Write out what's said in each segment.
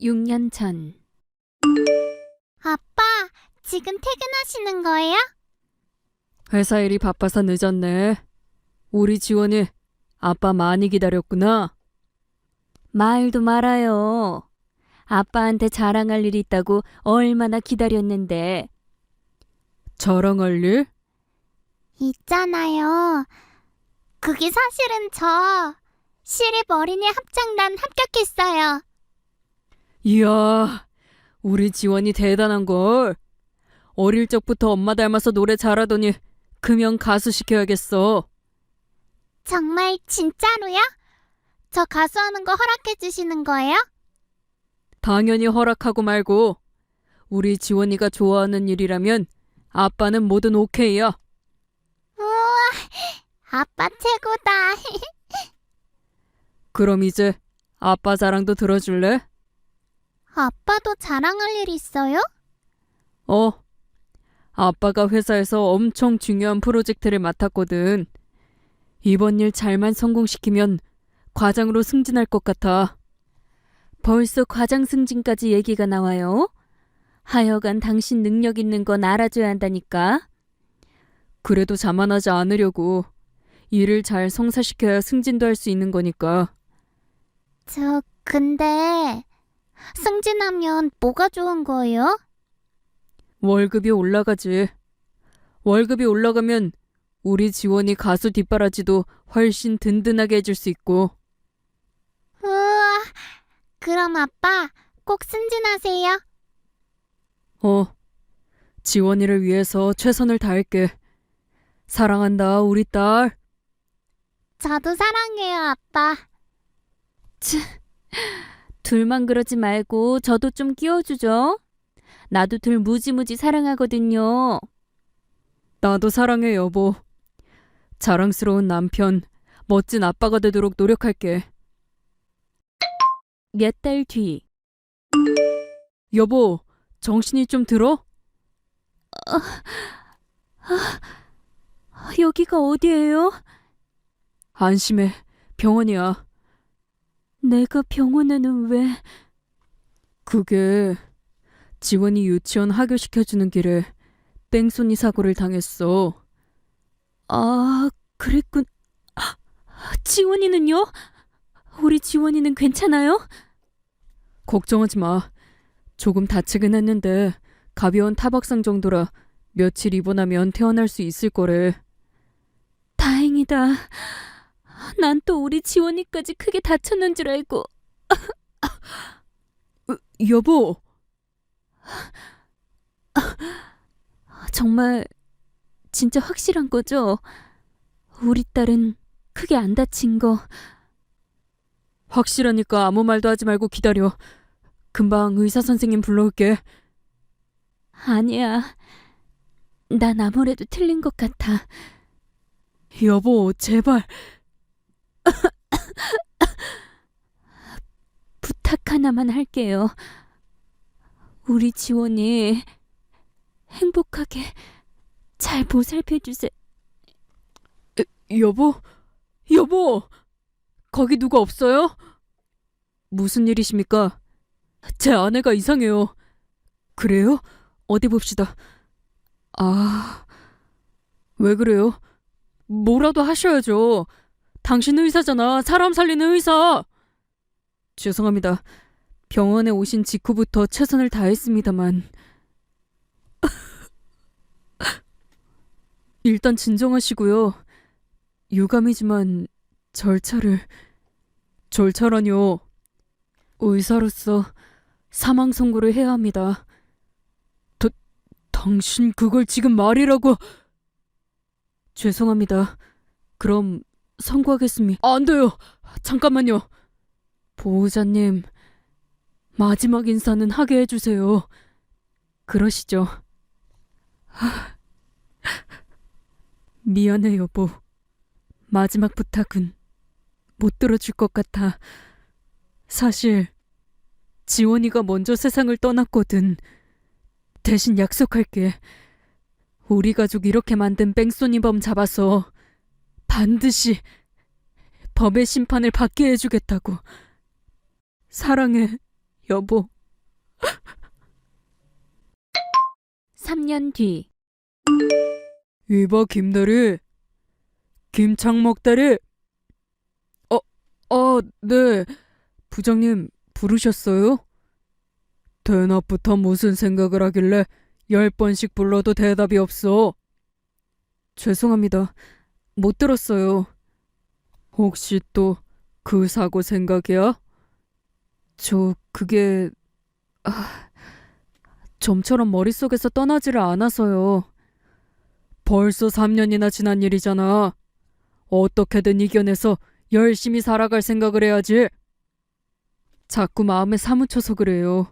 6년 전 아빠, 지금 퇴근하시는 거예요? 회사 일이 바빠서 늦었네. 우리 지원이 아빠 많이 기다렸구나. 말도 말아요. 아빠한테 자랑할 일이 있다고 얼마나 기다렸는데. 자랑할 일? 있잖아요. 그게 사실은 저 시립 어린이 합창단 합격했어요. 이야, 우리 지원이 대단한걸. 어릴 적부터 엄마 닮아서 노래 잘하더니 금연 가수 시켜야겠어. 정말 진짜로요? 저 가수하는 거 허락해 주시는 거예요? 당연히 허락하고 말고. 우리 지원이가 좋아하는 일이라면 아빠는 뭐든 오케이야. 우와, 아빠 최고다. 그럼 이제 아빠 자랑도 들어줄래? 아빠도 자랑할 일 있어요? 어. 아빠가 회사에서 엄청 중요한 프로젝트를 맡았거든. 이번 일 잘만 성공시키면 과장으로 승진할 것 같아. 벌써 과장 승진까지 얘기가 나와요. 하여간 당신 능력 있는 건 알아줘야 한다니까. 그래도 자만하지 않으려고. 일을 잘 성사시켜야 승진도 할 수 있는 거니까. 저 근데 승진하면 뭐가 좋은 거예요? 월급이 올라가지. 월급이 올라가면 우리 지원이 가수 뒷바라지도 훨씬 든든하게 해줄 수 있고. 우와, 그럼 아빠 꼭 승진하세요. 어, 지원이를 위해서 최선을 다할게. 사랑한다, 우리 딸. 저도 사랑해요, 아빠. 둘만 그러지 말고 저도 좀 끼워주죠. 나도 둘 무지무지 사랑하거든요. 나도 사랑해, 여보. 자랑스러운 남편, 멋진 아빠가 되도록 노력할게. 몇 달 뒤. 여보, 정신이 좀 들어? 여기가 어디예요? 안심해, 병원이야. 내가 병원에는 왜? 그게 지원이 유치원 하교시켜주는 길에 뺑소니 사고를 당했어. 아, 그랬군. 아, 지원이는요? 우리 지원이는 괜찮아요? 걱정하지 마. 조금 다치긴 했는데 가벼운 타박상 정도라 며칠 입원하면 퇴원할 수 있을 거래. 다행이다. 난 또 우리 지원이까지 크게 다쳤는 줄 알고. 어, 여보. 정말 진짜 확실한 거죠? 우리 딸은 크게 안 다친 거. 확실하니까 아무 말도 하지 말고 기다려. 금방 의사 선생님 불러올게. 아니야. 난 아무래도 틀린 것 같아. 여보, 제발. 부탁 하나만 할게요. 우리 지원이 행복하게 잘 보살펴 주세요. 여보, 여보, 거기 누가 없어요? 무슨 일이십니까? 제 아내가 이상해요. 그래요? 어디 봅시다. 아, 왜 그래요? 뭐라도 하셔야죠. 당신 의사잖아. 사람 살리는 의사. 죄송합니다. 병원에 오신 직후부터 최선을 다했습니다만. 일단 진정하시고요. 유감이지만 절차를 절차라뇨. 의사로서 사망 선고를 해야 합니다. 다, 당신 그걸 지금 말이라고 죄송합니다. 그럼 선고하겠습니다. 안 돼요. 잠깐만요. 보호자님, 마지막 인사는 하게 해주세요. 그러시죠. 하, 미안해, 여보. 마지막 부탁은 못 들어줄 것 같아. 사실, 지원이가 먼저 세상을 떠났거든. 대신 약속할게. 우리 가족 이렇게 만든 뺑소니범 잡아서 반드시 법의 심판을 받게 해주겠다고. 사랑해, 여보. 3년 뒤. 이봐, 김대리. 김창먹대리. 어, 어, 네. 부장님, 부르셨어요? 대낮부터 무슨 생각을 하길래 열 번씩 불러도 대답이 없어. 죄송합니다. 못 들었어요. 혹시 또 그 사고 생각이야? 저 그게 아, 좀처럼 머릿속에서 떠나지를 않아서요. 벌써 3년이나 지난 일이잖아. 어떻게든 이겨내서 열심히 살아갈 생각을 해야지. 자꾸 마음에 사무쳐서 그래요.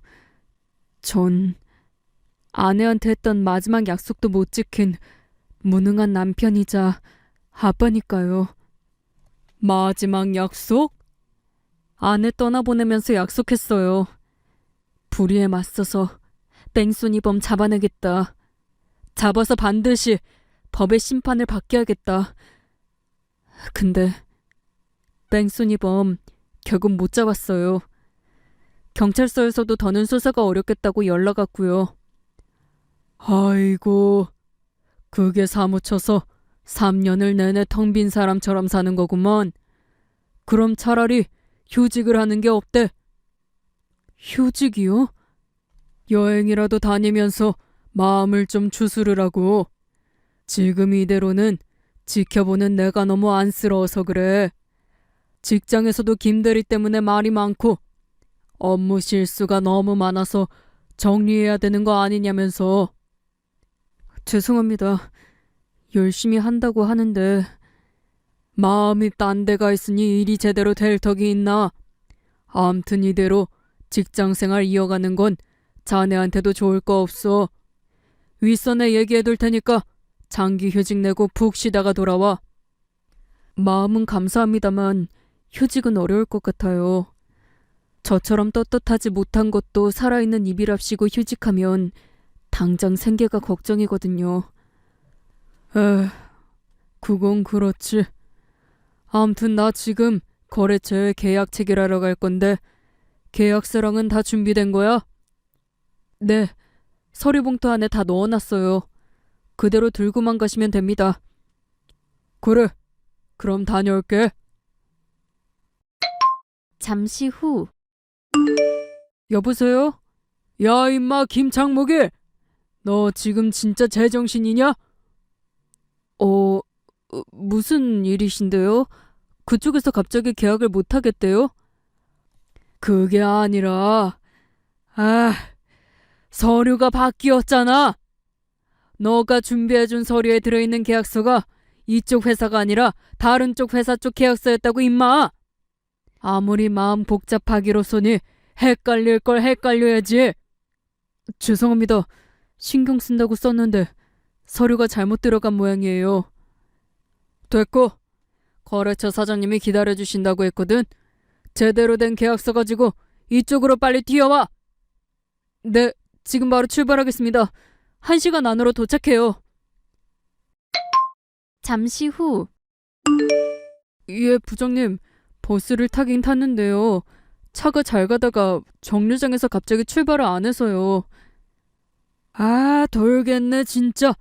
전 아내한테 했던 마지막 약속도 못 지킨 무능한 남편이자 아빠니까요. 마지막 약속? 아내 떠나보내면서 약속했어요. 불의에 맞서서 뺑소니범 잡아내겠다. 잡아서 반드시 법의 심판을 받게 하겠다. 근데 뺑소니범 결국 못 잡았어요. 경찰서에서도 더는 수사가 어렵겠다고 연락 왔고요. 아이고, 그게 사무쳐서 3년을 내내 텅 빈 사람처럼 사는 거구먼. 그럼 차라리 휴직을 하는 게 어때? 휴직이요? 여행이라도 다니면서 마음을 좀 추스르라고. 지금 이대로는 지켜보는 내가 너무 안쓰러워서 그래. 직장에서도 김대리 때문에 말이 많고 업무 실수가 너무 많아서 정리해야 되는 거 아니냐면서. 죄송합니다. 열심히 한다고 하는데 마음이 딴 데가 있으니 일이 제대로 될 덕이 있나. 암튼 이대로 직장 생활 이어가는 건 자네한테도 좋을 거 없어. 윗선에 얘기해 둘 테니까 장기 휴직 내고 푹 쉬다가 돌아와. 마음은 감사합니다만 휴직은 어려울 것 같아요. 저처럼 떳떳하지 못한 것도 살아있는 입이랍시고 휴직하면 당장 생계가 걱정이거든요. 에, 그건 그렇지. 암튼 나 지금 거래처에 계약 체결하러 갈 건데 계약서랑은 다 준비된 거야? 네, 서류 봉투 안에 다 넣어놨어요. 그대로 들고만 가시면 됩니다. 그래, 그럼 다녀올게. 잠시 후. 여보세요? 야, 임마, 김창목이! 너 지금 진짜 제정신이냐? 어, 어, 무슨 일이신데요? 그쪽에서 갑자기 계약을 못 하겠대요? 그게 아니라, 아, 서류가 바뀌었잖아! 너가 준비해준 서류에 들어있는 계약서가 이쪽 회사가 아니라 다른 쪽 회사 쪽 계약서였다고 임마! 아무리 마음 복잡하기로서니 헷갈릴 걸 헷갈려야지. 죄송합니다. 신경 쓴다고 썼는데 서류가 잘못 들어간 모양이에요. 됐고 거래처 사장님이 기다려주신다고 했거든. 제대로 된 계약서 가지고 이쪽으로 빨리 뛰어와. 네, 지금 바로 출발하겠습니다. 한 시간 안으로 도착해요. 잠시 후. 예, 부장님. 버스를 타긴 탔는데요. 차가 잘 가다가 정류장에서 갑자기 출발을 안 해서요. 아, 돌겠네, 진짜.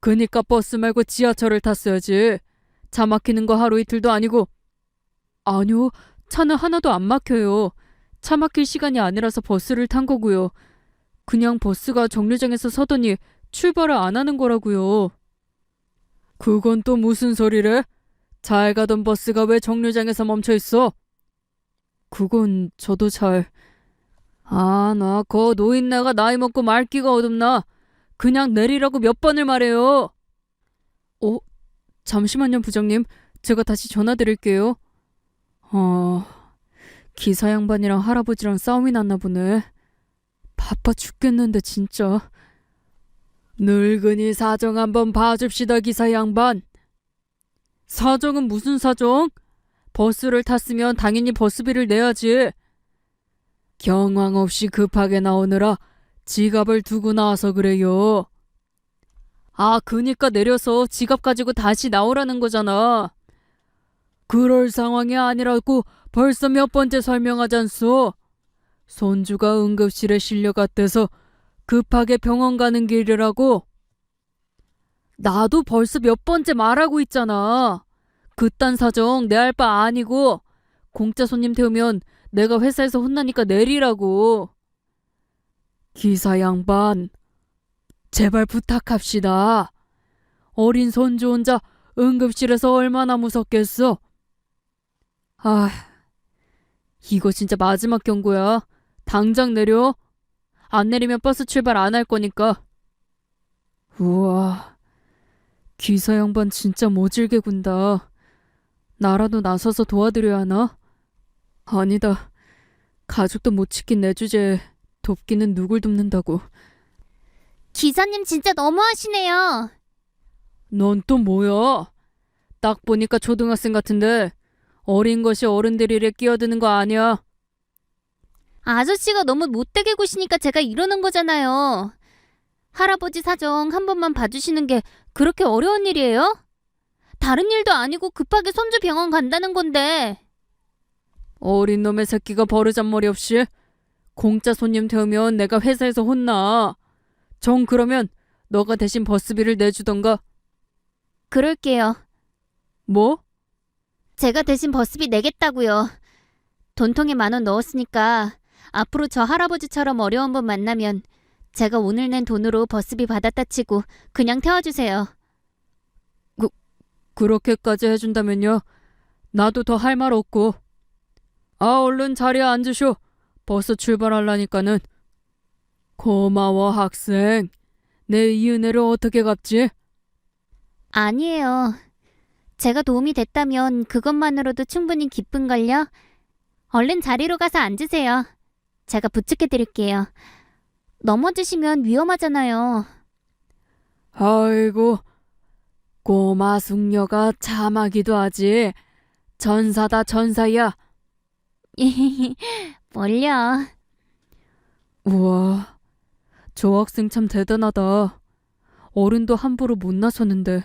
그니까 버스 말고 지하철을 탔어야지. 차 막히는 거 하루 이틀도 아니고. 아니요, 차는 하나도 안 막혀요. 차 막힐 시간이 아니라서 버스를 탄 거고요. 그냥 버스가 정류장에서 서더니 출발을 안 하는 거라고요. 그건 또 무슨 소리래? 잘 가던 버스가 왜 정류장에서 멈춰 있어? 그건 저도 잘... 아, 나 거 노인네가 나이 먹고 말기가 어둡나? 그냥 내리라고 몇 번을 말해요. 어, 잠시만요, 부장님. 제가 다시 전화 드릴게요. 어, 기사 양반이랑 할아버지랑 싸움이 났나 보네. 바빠 죽겠는데, 진짜. 늙은이 사정 한번 봐줍시다, 기사 양반. 사정은 무슨 사정? 버스를 탔으면 당연히 버스비를 내야지. 경황 없이 급하게 나오느라 지갑을 두고 나와서 그래요. 아, 그니까 내려서 지갑 가지고 다시 나오라는 거잖아. 그럴 상황이 아니라고 벌써 몇 번째 설명하잖소. 손주가 응급실에 실려갔대서 급하게 병원 가는 길이라고. 나도 벌써 몇 번째 말하고 있잖아. 그딴 사정 내 할 바 아니고 공짜 손님 태우면 내가 회사에서 혼나니까 내리라고. 기사 양반, 제발 부탁합시다. 어린 손주 혼자 응급실에서 얼마나 무섭겠어. 아, 이거 진짜 마지막 경고야. 당장 내려. 안 내리면 버스 출발 안 할 거니까. 우와, 기사 양반 진짜 모질게 군다. 나라도 나서서 도와드려야 하나? 아니다. 가족도 못 지킨 내 주제에 돕기는 누굴 돕는다고. 기사님 진짜 너무하시네요. 넌 또 뭐야? 딱 보니까 초등학생 같은데 어린 것이 어른들 일에 끼어드는 거 아니야? 아저씨가 너무 못되게 구시니까 제가 이러는 거잖아요. 할아버지 사정 한 번만 봐주시는 게 그렇게 어려운 일이에요? 다른 일도 아니고 급하게 손주 병원 간다는 건데. 어린 놈의 새끼가 버르장머리 없이 공짜 손님 태우면 내가 회사에서 혼나. 정 그러면 너가 대신 버스비를 내주던가. 그럴게요. 뭐? 제가 대신 버스비 내겠다고요. 돈통에 만 원 넣었으니까 앞으로 저 할아버지처럼 어려운 분 만나면 제가 오늘 낸 돈으로 버스비 받았다 치고 그냥 태워주세요. 그렇게까지 해준다면요. 나도 더 할 말 없고. 아, 얼른 자리에 앉으쇼. 버스 출발하려니까는. 고마워, 학생. 내이 은혜를 어떻게 갚지? 아니에요. 제가 도움이 됐다면 그것만으로도 충분히 기쁜걸요. 얼른 자리로 가서 앉으세요. 제가 부축해 드릴게요. 넘어지시면 위험하잖아요. 아이고, 꼬마 숙녀가 참하기도 하지. 전사다, 전사야. 뭘요? 우와, 저 학생 참 대단하다. 어른도 함부로 못 나서는데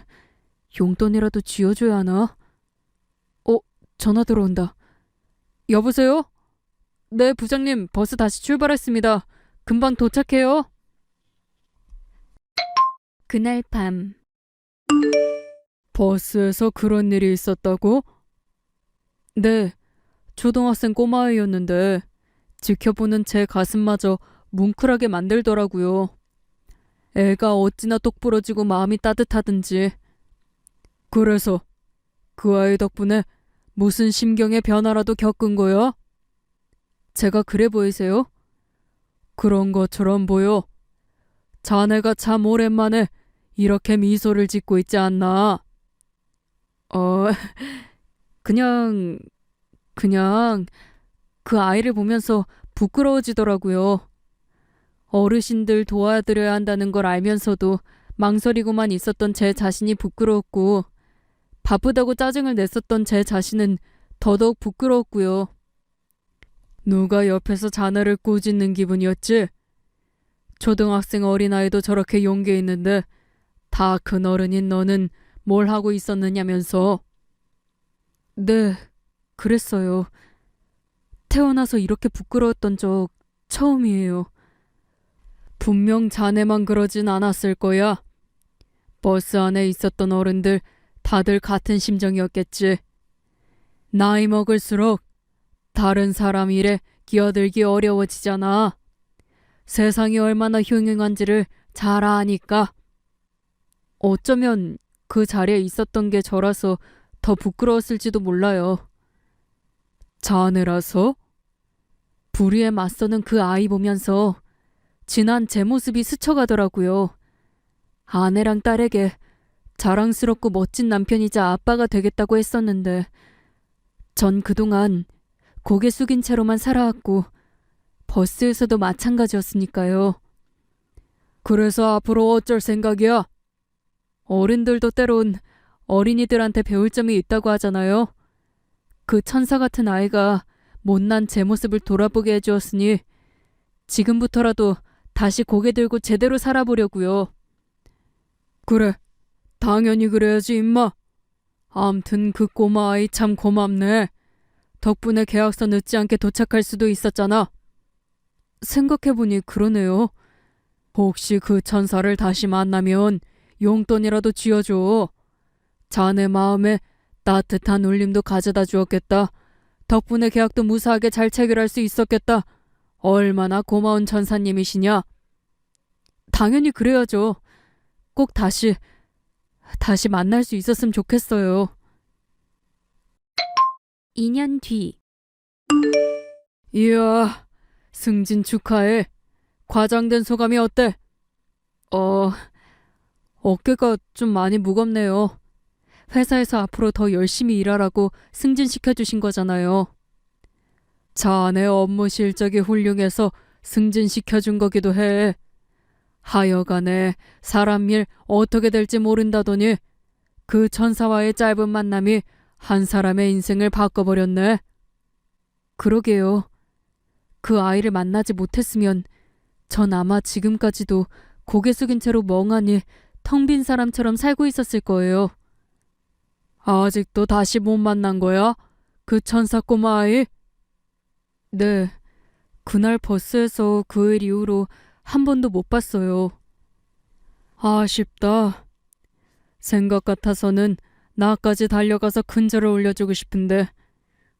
용돈이라도 쥐어줘야 하나? 어, 전화 들어온다. 여보세요? 네, 부장님, 버스 다시 출발했습니다. 금방 도착해요. 그날 밤. 버스에서 그런 일이 있었다고? 네, 초등학생 꼬마아이였는데 지켜보는 제 가슴마저 뭉클하게 만들더라고요. 애가 어찌나 똑부러지고 마음이 따뜻하든지. 그래서 그 아이 덕분에 무슨 심경의 변화라도 겪은 거야? 제가 그래 보이세요? 그런 것처럼 보여. 자네가 참 오랜만에 이렇게 미소를 짓고 있지 않나? 어, 그냥, 그냥 그 아이를 보면서 부끄러워지더라고요. 어르신들 도와드려야 한다는 걸 알면서도 망설이고만 있었던 제 자신이 부끄러웠고, 바쁘다고 짜증을 냈었던 제 자신은 더더욱 부끄러웠고요. 누가 옆에서 자네를 꾸짖는 기분이었지? 초등학생 어린아이도 저렇게 용기 있는데 다 큰 어른인 너는 뭘 하고 있었느냐면서. 네, 그랬어요. 태어나서 이렇게 부끄러웠던 적 처음이에요. 분명 자네만 그러진 않았을 거야. 버스 안에 있었던 어른들 다들 같은 심정이었겠지. 나이 먹을수록 다른 사람 일에 끼어들기 어려워지잖아. 세상이 얼마나 흉흉한지를 잘 아니까. 어쩌면 그 자리에 있었던 게 저라서 더 부끄러웠을지도 몰라요. 자네라서? 불의에 맞서는 그 아이 보면서 지난 제 모습이 스쳐가더라고요. 아내랑 딸에게 자랑스럽고 멋진 남편이자 아빠가 되겠다고 했었는데, 전 그동안 고개 숙인 채로만 살아왔고, 버스에서도 마찬가지였으니까요. 그래서 앞으로 어쩔 생각이야? 어른들도 때론 어린이들한테 배울 점이 있다고 하잖아요. 그 천사 같은 아이가 못난 제 모습을 돌아보게 해주었으니, 지금부터라도 다시 고개 들고 제대로 살아보려고요. 그래, 당연히 그래야지 임마. 암튼 그 꼬마 아이 참 고맙네. 덕분에 계약서 늦지 않게 도착할 수도 있었잖아. 생각해보니 그러네요. 혹시 그 천사를 다시 만나면 용돈이라도 쥐어줘. 자네 마음에 따뜻한 울림도 가져다 주었겠다. 덕분에 계약도 무사하게 잘 체결할 수 있었겠다. 얼마나 고마운 천사님이시냐. 당연히 그래야죠. 꼭 다시, 다시 만날 수 있었으면 좋겠어요. 2년 뒤. 이야, 승진 축하해. 과장된 소감이 어때? 어, 어깨가 좀 많이 무겁네요. 회사에서 앞으로 더 열심히 일하라고 승진시켜 주신 거잖아요. 자네 업무 실적이 훌륭해서 승진시켜 준 거기도 해. 하여간에 사람 일 어떻게 될지 모른다더니 그 천사와의 짧은 만남이 한 사람의 인생을 바꿔버렸네. 그러게요. 그 아이를 만나지 못했으면 전 아마 지금까지도 고개 숙인 채로 멍하니 텅 빈 사람처럼 살고 있었을 거예요. 아직도 다시 못 만난 거야? 그 천사 꼬마 아이? 네. 그날 버스에서 그 일 이후로 한 번도 못 봤어요. 아쉽다. 생각 같아서는 나까지 달려가서 큰절을 올려주고 싶은데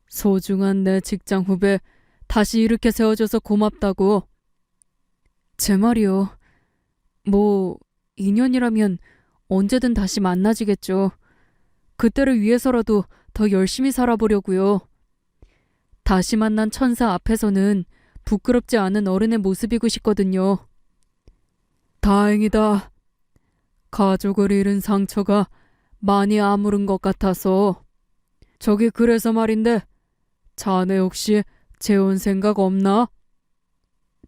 소중한 내 직장 후배 다시 이렇게 세워줘서 고맙다고. 제 말이요. 뭐 인연이라면 언제든 다시 만나지겠죠. 그때를 위해서라도 더 열심히 살아보려고요. 다시 만난 천사 앞에서는 부끄럽지 않은 어른의 모습이고 싶거든요. 다행이다. 가족을 잃은 상처가 많이 아무른 것 같아서. 저기 그래서 말인데, 자네 혹시 재혼 생각 없나?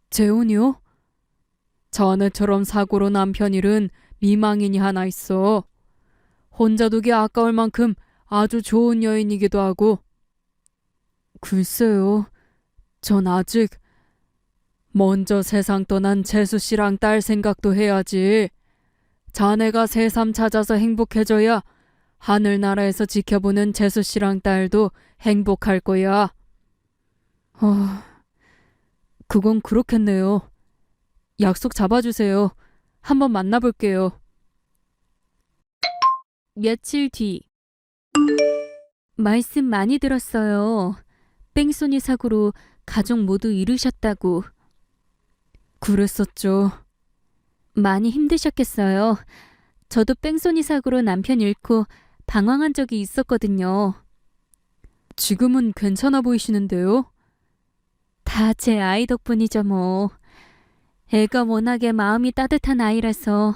재혼이요? 자네처럼 사고로 남편 잃은 미망인이 하나 있어. 혼자 두기 아까울 만큼 아주 좋은 여인이기도 하고. 글쎄요. 전 아직 먼저 세상 떠난 재수 씨랑 딸 생각도 해야지. 자네가 새삼 찾아서 행복해져야 하늘나라에서 지켜보는 재수 씨랑 딸도 행복할 거야. 아, 그건 그렇겠네요. 약속 잡아주세요. 한번 만나볼게요. 며칠 뒤. 말씀 많이 들었어요. 뺑소니 사고로 가족 모두 잃으셨다고. 그랬었죠. 많이 힘드셨겠어요. 저도 뺑소니 사고로 남편 잃고 방황한 적이 있었거든요. 지금은 괜찮아 보이시는데요? 다 제 아이 덕분이죠, 뭐. 애가 워낙에 마음이 따뜻한 아이라서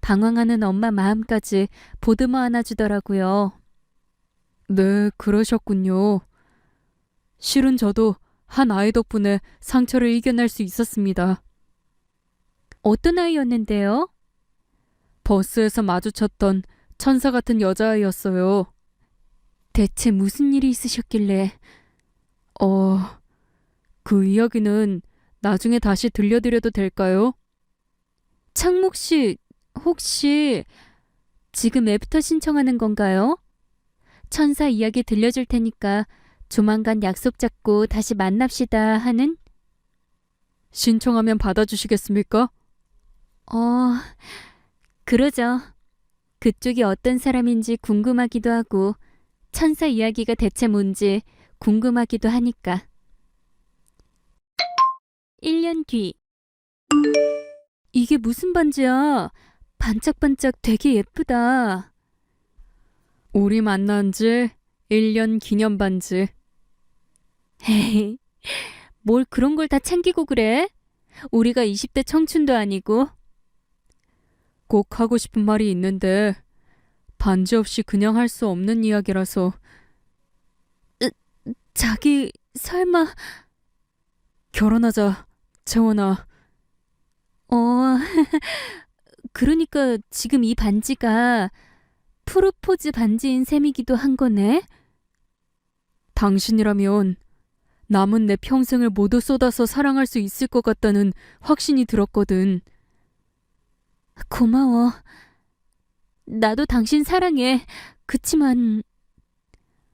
방황하는 엄마 마음까지 보듬어 안아주더라고요. 네, 그러셨군요. 실은 저도 한 아이 덕분에 상처를 이겨낼 수 있었습니다. 어떤 아이였는데요? 버스에서 마주쳤던 천사 같은 여자아이였어요. 대체 무슨 일이 있으셨길래 어, 그 이야기는 나중에 다시 들려드려도 될까요? 창목 씨 혹시 지금 애프터 신청하는 건가요? 천사 이야기 들려줄 테니까 조만간 약속 잡고 다시 만납시다 하는? 신청하면 받아주시겠습니까? 어, 그러죠. 그쪽이 어떤 사람인지 궁금하기도 하고 천사 이야기가 대체 뭔지 궁금하기도 하니까. 1년 뒤. 이게 무슨 반지야? 반짝반짝 되게 예쁘다. 우리 만난 지 1년 기념 반지. 에이, 뭘 그런 걸 다 챙기고 그래? 우리가 20대 청춘도 아니고. 꼭 하고 싶은 말이 있는데 반지 없이 그냥 할 수 없는 이야기라서 자기 설마 결혼하자, 채원아. 어 그러니까 지금 이 반지가 프로포즈 반지인 셈이기도 한 거네. 당신이라면 남은 내 평생을 모두 쏟아서 사랑할 수 있을 것 같다는 확신이 들었거든. 고마워. 나도 당신 사랑해. 그치만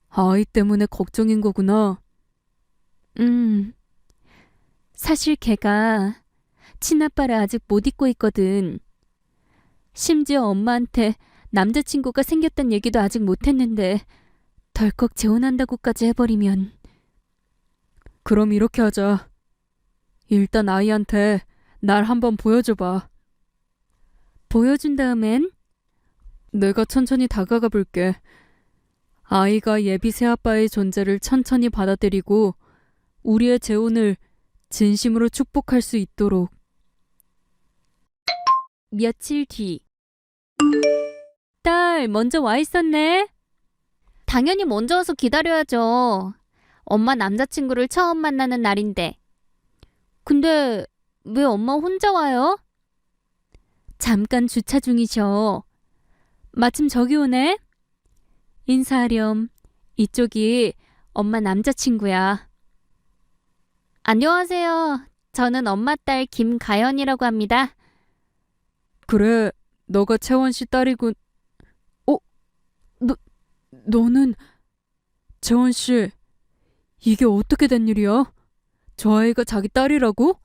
아이 때문에 걱정인 거구나. 음. 사실 걔가 친아빠를 아직 못 잊고 있거든. 심지어 엄마한테 남자친구가 생겼단 얘기도 아직 못했는데 덜컥 재혼한다고까지 해버리면 그럼 이렇게 하자. 일단 아이한테 날 한번 보여줘봐. 보여준 다음엔 내가 천천히 다가가 볼게. 아이가 예비 새아빠의 존재를 천천히 받아들이고 우리의 재혼을 진심으로 축복할 수 있도록. 며칠 뒤. 딸, 먼저 와 있었네. 당연히 먼저 와서 기다려야죠. 엄마 남자친구를 처음 만나는 날인데. 근데 왜 엄마 혼자 와요? 잠깐 주차 중이셔. 마침 저기 오네. 인사하렴. 이쪽이 엄마 남자친구야. 안녕하세요. 저는 엄마 딸 김가연이라고 합니다. 그래, 너가 채원 씨 딸이군. 어? 너, 너는 채원 씨, 이게 어떻게 된 일이야? 저 아이가 자기 딸이라고?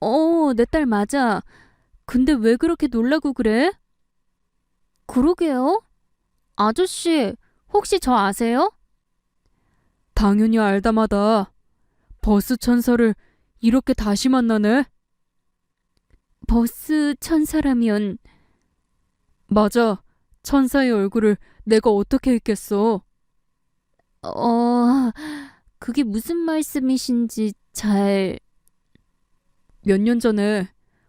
어, 내 딸 맞아. 근데 왜 그렇게 놀라고 그래? 그러게요. 아저씨, 혹시 저 아세요? 당연히 알다마다 버스 천사를 이렇게 다시 만나네. 버스 천사라면 맞아. 천사의 얼굴을 내가 어떻게 잊겠어. 어, 그게 무슨 말씀이신지 잘 몇 년 전에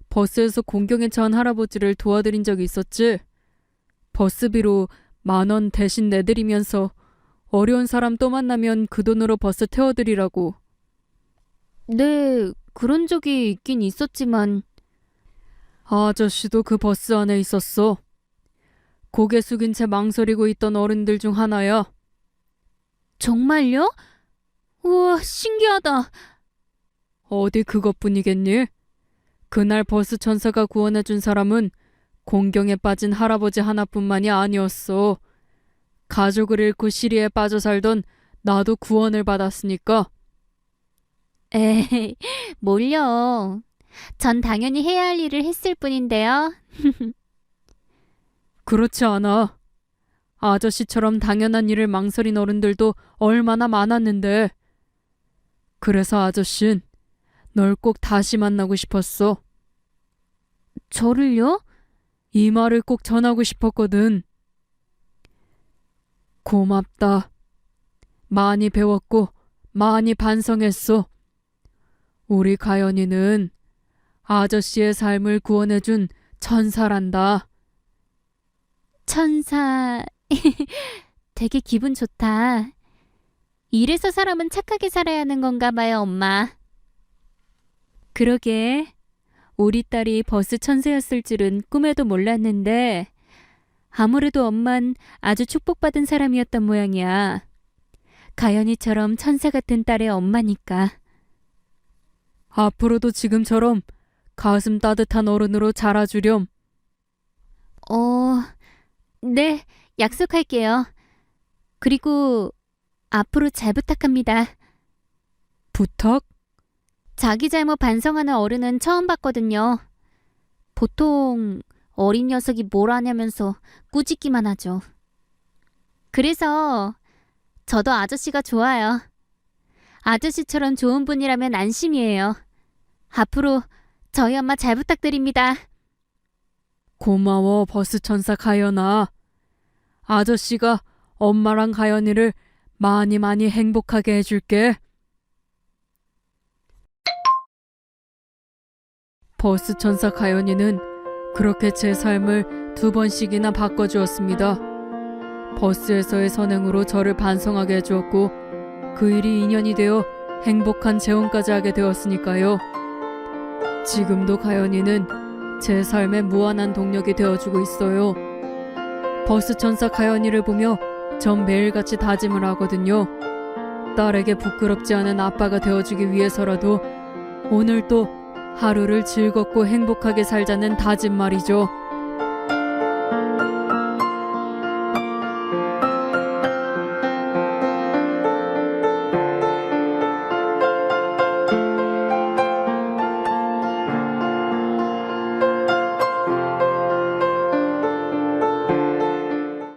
버스에서 공경에 처한 할아버지를 도와드린 적이 있었지. 버스비로 만 원 대신 내드리면서 어려운 사람 또 만나면 그 돈으로 버스 태워드리라고. 네, 그런 적이 있긴 있었지만 아저씨도 그 버스 안에 있었어. 고개 숙인 채 망설이고 있던 어른들 중 하나야. 정말요? 우와, 신기하다. 어디 그것뿐이겠니? 그날 버스 천사가 구원해준 사람은 공경에 빠진 할아버지 하나뿐만이 아니었어. 가족을 잃고 시리에 빠져 살던 나도 구원을 받았으니까. 에이, 뭘요. 전 당연히 해야 할 일을 했을 뿐인데요. 그렇지 않아. 아저씨처럼 당연한 일을 망설인 어른들도 얼마나 많았는데. 그래서 아저씨는 널 꼭 다시 만나고 싶었어. 저를요? 이 말을 꼭 전하고 싶었거든. 고맙다. 많이 배웠고 많이 반성했어. 우리 가연이는 아저씨의 삶을 구원해준 천사란다. 천사. 되게 기분 좋다. 이래서 사람은 착하게 살아야 하는 건가 봐요, 엄마. 그러게. 우리 딸이 버스 천사였을 줄은 꿈에도 몰랐는데, 아무래도 엄만 아주 축복받은 사람이었던 모양이야. 가연이처럼 천사 같은 딸의 엄마니까. 앞으로도 지금처럼 가슴 따뜻한 어른으로 자라주렴. 어, 네, 약속할게요. 그리고 앞으로 잘 부탁합니다. 부탁? 자기 잘못 반성하는 어른은 처음 봤거든요. 보통 어린 녀석이 뭘 하냐면서 꾸짖기만 하죠. 그래서 저도 아저씨가 좋아요. 아저씨처럼 좋은 분이라면 안심이에요. 앞으로 저희 엄마 잘 부탁드립니다. 고마워, 버스 천사 가연아. 아저씨가 엄마랑 가연이를 많이 많이 행복하게 해줄게. 버스 천사 가연이는 그렇게 제 삶을 두 번씩이나 바꿔주었습니다. 버스에서의 선행으로 저를 반성하게 해주었고, 그 일이 인연이 되어 행복한 재혼까지 하게 되었으니까요. 지금도 가연이는 제 삶의 무한한 동력이 되어주고 있어요. 버스 천사 가연이를 보며 전 매일같이 다짐을 하거든요. 딸에게 부끄럽지 않은 아빠가 되어주기 위해서라도 오늘 또 하루를 즐겁고 행복하게 살자는 다짐 말이죠.